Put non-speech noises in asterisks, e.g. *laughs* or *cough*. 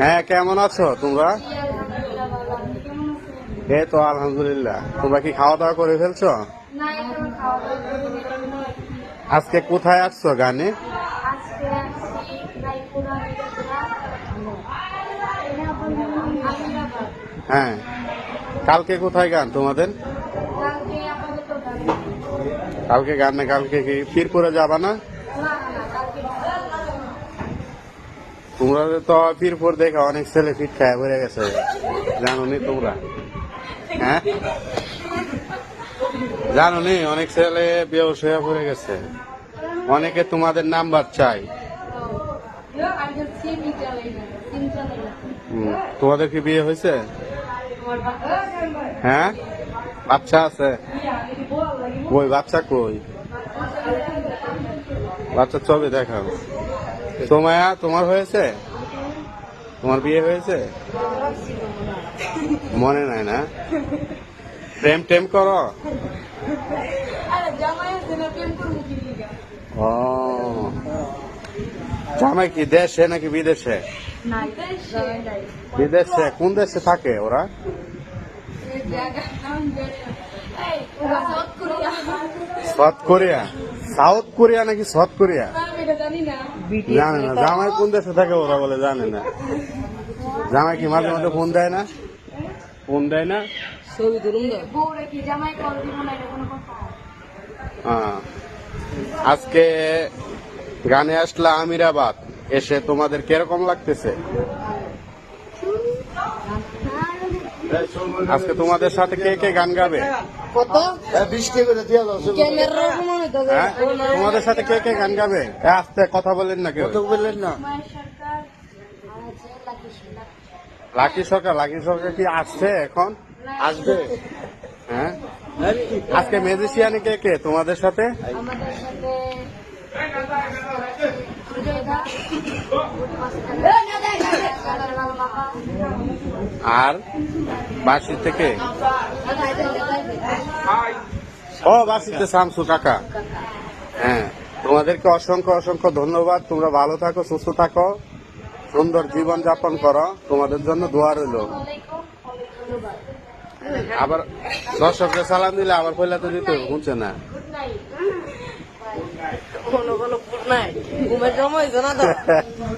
হ্যাঁ কেমন আছো তোমরা এই তো আলহামদুলিল্লাহ তোমরা কি খাওয়া দাওয়া করে ফেলছো। আজকে কোথায় আসছো গানে। হ্যাঁ কালকে কোথায় গান তোমাদের কালকে গান না কালকে কি পীরপুরে যাবা না, কালকে তোমরা তো পীরপুর দেখে, অনেক ছেলে ফিট খায় ভরে গেছে। জানো নি তোমরা? হ্যাঁ? জানো নি, অনেক ছেলে হয়ে পড়ে গেছে। অনেকে তোমাদের নাম্বার চাই। তোমাদের কি বিয়ে হয়েছে? হ্যাঁ? বাচ্চা আছে? কই, বাচ্চা কই? বাচ্চা ছবি দেখাও। তোমায়া তোমার হয়েছে? তোমার বিয়ে হয়েছে? মনে নাই না? প্রেম টেম করো। ও। জামাই কি দেশে নাকি বিদেশে? বিদেশে, কোন দেশে থাকে ওরা? South Korea. সাউথ কোরিয়া নাকি সাউথ কোরিয়া? জানি না। জানে না জামাই কোন দেশে থাকে ওরা বলে জানে না। জামাই কি মাঝে মাঝে ফোন দেয় না? ফোন দেয় না? বউরে কি জামাই কল দিব না এটা কোনো কথা? হ্যাঁ। আজকে গানে আসলা আমিরাবাদ এসে তোমাদের কীরকম লাগতেছে? আজকে তোমাদের সাথে কে কে গান গাবে? হ্যাঁ তোমাদের সাথে কে কে গান গাবে? আস্তে কথা বলেন না কেউ। বললেন না। লাকি সরকার। লাকি সরকার কি আসছে এখন? আসবে। হ্যাঁ? আজকে ম্যাজিশিয়ানে কে কে? তোমাদের সাথে? আমাদের সাথে আর বাসি থেকে? ও বাসিতে শামসু কাকা। হ্যাঁ তোমাদেরকে অসংখ্য অসংখ্য ধন্যবাদ। তোমরা ভালো থাকো সুস্থ থাকো সুন্দর জীবন যাপন করো। তোমাদের জন্য দোয়া রইল। আবার দর্শককে সালাম দিলে আবার পয়লা তো দিতে শুনছে না? ঘুমের হয়েছে না *laughs*